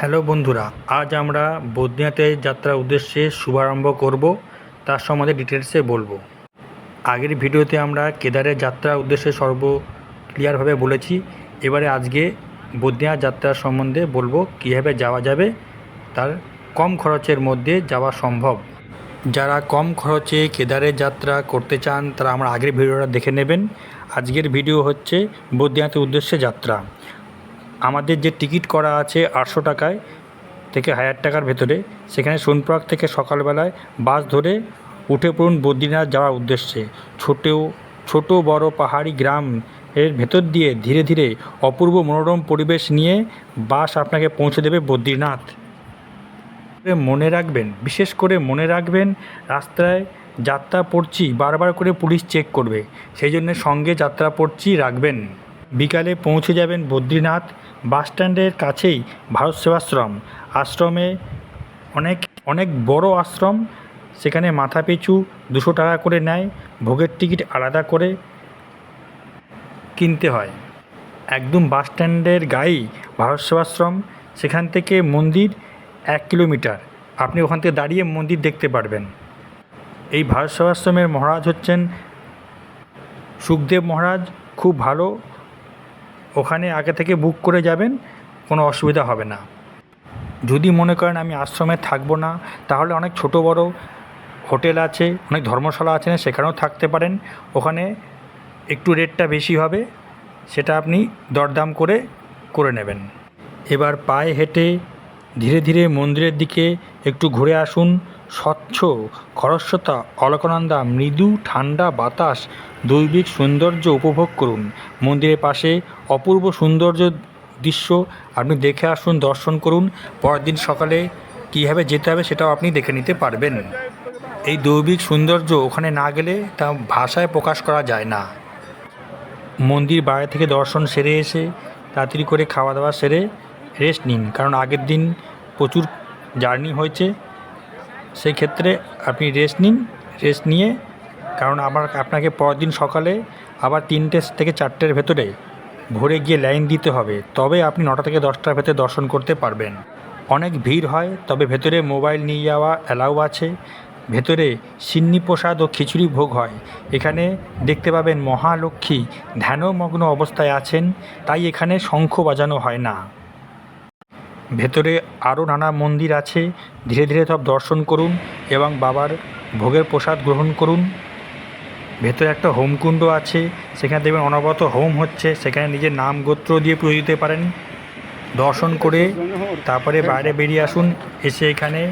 Hello বন্ধুরা, আজ আমরা বদ্রীনাথের যাত্রার উদ্দেশ্যে শুভারম্ভ করব, তার সম্বন্ধে ডিটেলসে বলব। আগের ভিডিওতে আমরা কেদারের যাত্রার উদ্দেশ্যে সর্ব ক্লিয়ারভাবে বলেছি, এবারে আজকে বদ্রীনাথ যাত্রার সম্বন্ধে বলব, কীভাবে যাওয়া যাবে, তার কম খরচের মধ্যে যাওয়া সম্ভব। যারা কম খরচে কেদারের যাত্রা করতে চান, তারা আমার আগের ভিডিওটা দেখে নেবেন। আজকের ভিডিও হচ্ছে বদ্রীনাথের উদ্দেশ্যে যাত্রা। আমাদের যে টিকিট করা আছে আটশো টাকায় থেকে হাজার টাকার ভেতরে, সেখানে সোনপ্রয়াগ থেকে সকালবেলায় বাস ধরে উঠে পড়ুন বদ্রীনাথ যাওয়ার উদ্দেশ্যে। ছোটেও, ছোট বড় পাহাড়ি গ্রাম এর ভেতর দিয়ে ধীরে ধীরে অপূর্ব মনোরম পরিবেশ নিয়ে বাস আপনাকে পৌঁছে দেবে বদ্রীনাথ। মনে রাখবেন, বিশেষ করে মনে রাখবেন, রাস্তায় যাত্রা পড়ছি, বারবার করে পুলিশ চেক করবে। সেই জন্য সঙ্গে যাত্রা পড়ছি, রাখবেন। বিকালে পৌঁছে যাবেন বদ্রীনাথ বাসস্ট্যান্ডের কাছেই ভারত সেবাশ্রম। আশ্রমে অনেক অনেক বড় আশ্রম। সেখানে মাথা পিছু দুশো টাকা করে নেয়, ভোগের টিকিট আলাদা করে কিনতে হয়। একদম বাস স্ট্যান্ডের গায়েই ভারত সেবাশ্রম। সেখান থেকে মন্দির এক কিলোমিটার। আপনি ওখান থেকে দাঁড়িয়ে মন্দির দেখতে পারবেন। এই ভারত সেবাশ্রমের মহারাজ হচ্ছেন সুখদেব মহারাজ। খুব ভালো ওখানে আগে থেকে বুক করে যাবেন, কোনো অসুবিধা হবে না। যদি মনে করেন আমি আশ্রমে থাকব না, তাহলে অনেক ছোট বড় হোটেল আছে, অনেক ধর্মশালা আছে না সেখানেও থাকতে পারেন। ওখানে একটু রেটটা বেশি হবে, সেটা আপনি দরদাম করে করে নেবেন। এবার পায়ে হেঁটে ধীরে ধীরে মন্দিরের দিকে একটু ঘুরে আসুন। স্বচ্ছ, খরস্রোতা, অলকানন্দা, মৃদু, ঠান্ডা বাতাস, দৈবিক সৌন্দর্য উপভোগ করুন। মন্দিরের পাশে অপূর্ব সৌন্দর্য দৃশ্য আপনি দেখে আসুন, দর্শন করুন। পরের দিন সকালে কীভাবে যেতে হবে সেটাও আপনি দেখে নিতে পারবেন। এই দৈবিক সৌন্দর্য ওখানে না গেলে তা ভাষায় প্রকাশ করা যায় না। মন্দির বাইরে থেকে দর্শন সেরে এসে, তাড়াতাড়ি করে খাওয়া দাওয়া সেরে রেস্ট নিন, কারণ আগের দিন প্রচুর জার্নি হয়েছে। সেই ক্ষেত্রে আপনি রেস্ট নিন, রেস্ট নিয়ে, কারণ আমার আপনাকে পরের দিন সকালে আবার তিনটে থেকে চারটের ভেতরে ভোরে গিয়ে লাইন দিতে হবে। তবে আপনি নটা থেকে দশটার ভেতরে দর্শন করতে পারবেন। অনেক ভিড় হয়, তবে ভেতরে মোবাইল নিয়ে যাওয়া অ্যালাউ আছে। ভেতরে সিন্নি প্রসাদ ও খিচুড়ি ভোগ হয়। এখানে দেখতে পাবেন মহালক্ষ্মী ধ্যানমগ্ন অবস্থায় আছেন, তাই এখানে শঙ্খ বাজানো হয় না। ভেতরে আরও নানা মন্দির আছে। ধীরে ধীরে সব দর্শন করুন এবং বাবার ভোগের প্রসাদ গ্রহণ করুন। ভেতরে একটা হোমকুণ্ড আছে। সেখানে দেখবেন অনবরত হোম হচ্ছে। সেখানে নিজের নাম গোত্র দিয়ে পুজো দিতে পারেন। দর্শন করে তারপরে বাইরে বেরিয়ে আসুন। এসে এখানে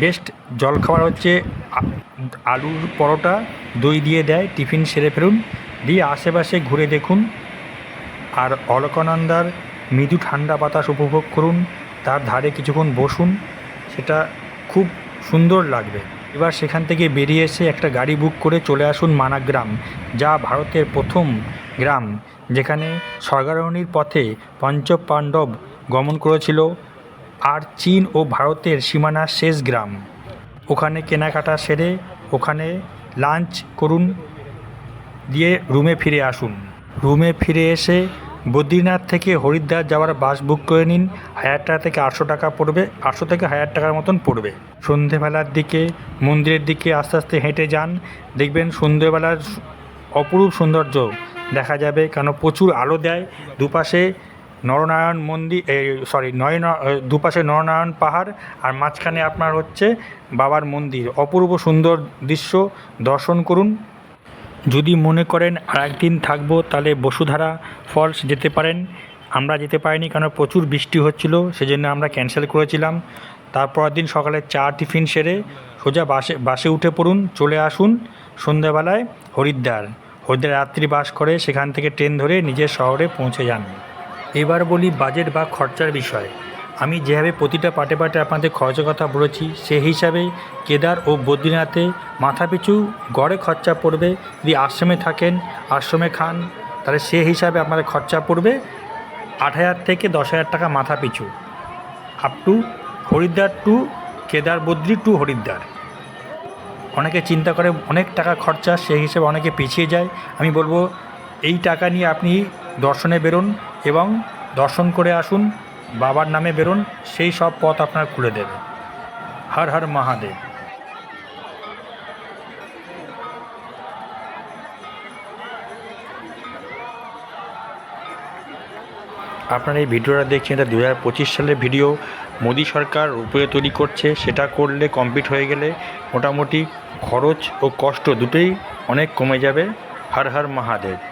বেস্ট জলখাবার হচ্ছে আলুর পরোটা, দই দিয়ে দেয়, টিফিন সেরে ফেলুন। দিয়ে আশেপাশে ঘুরে দেখুন। আর অলকানন্দার মৃদু ঠান্ডা বাতাস উপভোগ করুন, তার ধারে কিছুক্ষণ বসুন, সেটা খুব সুন্দর লাগবে। এবার সেখান থেকে বেরিয়ে এসে একটা গাড়ি বুক করে চলে আসুন মানাগ্রাম, যা ভারতের প্রথম গ্রাম, যেখানে স্বর্গারোহণীর পথে পঞ্চ পাণ্ডব গমন করেছিল আর চীন ও ভারতের সীমানার শেষ গ্রাম। ওখানে কেনাকাটা সেরে ওখানে লাঞ্চ করুন, দিয়ে রুমে ফিরে আসুন। রুমে ফিরে এসে বদ্রীনাথ থেকে হরিদ্বার যাওয়ার বাস বুক করে নিন। হাজার টাকা থেকে আটশো টাকা পড়বে, আটশো থেকে হাজার টাকার মতন পড়বে। সন্ধেবেলার দিকে, মন্দিরের দিকে আস্তে আস্তে হেঁটে যান। দেখবেন সন্ধেবেলার অপরূপ সৌন্দর্য দেখা যাবে, কেন প্রচুর আলো দেয়। দুপাশে নরনারায়ণ মন্দির এই সরি নয় দুপাশে নরনারায়ণ পাহাড়, আর মাঝখানে আপনার হচ্ছে বাবার মন্দির। অপূর্ব সুন্দর দৃশ্য, দর্শন করুন। যদি মনে করেন আর একদিন থাকব, তাহলে বসুধারা ফলস যেতে পারেন। আমরা যেতে পারিনি কারণ প্রচুর বৃষ্টি হচ্ছিল, সেজন্য আমরা ক্যান্সেল করেছিলাম। তারপর দিন সকালে চা টিফিন সেরে সোজা বাসে বাসে উঠে পড়ুন, চলে আসুন সন্ধ্যাবেলায় হরিদ্বার। হরিদ্বার রাত্রি বাস করে সেখান থেকে ট্রেন ধরে নিজের শহরে পৌঁছে যান। এবার বলি বাজেট বা খরচার বিষয়। আমি যেভাবে প্রতিটা পাটে পাটে আপনাদের খরচের কথা বলেছি, সেই হিসাবে কেদার ও বদ্রীনাথে মাথাপিছু গড়ে খরচা পড়বে। যদি আশ্রমে থাকেন, আশ্রমে খান, তাহলে সে হিসাবে আপনাদের খরচা পড়বে আট হাজার থেকে দশ হাজার টাকা মাথা পিছু। Up to Haridwar to Kedar Badri to Haridwar. অনেকে চিন্তা করে অনেক টাকা খরচা, সেই হিসেবে অনেকে পিছিয়ে যায়। আমি বলব, এই টাকা নিয়ে আপনি দর্শনে বেরোন এবং দর্শন করে আসুন। বাবার নামে বেরোন, সেই সব পথ আপনার খুলে দেবে। হর হর মহাদেব। আপনার এই ভিডিওটা দেখছেন, এটা দু হাজার পঁচিশ সালের ভিডিও। মোদী সরকার উপরে তৈরি করছে, সেটা করলে কমপ্লিট হয়ে গেলে মোটামুটি খরচ ও কষ্ট দুটোই অনেক কমে যাবে। হর হর মহাদেব।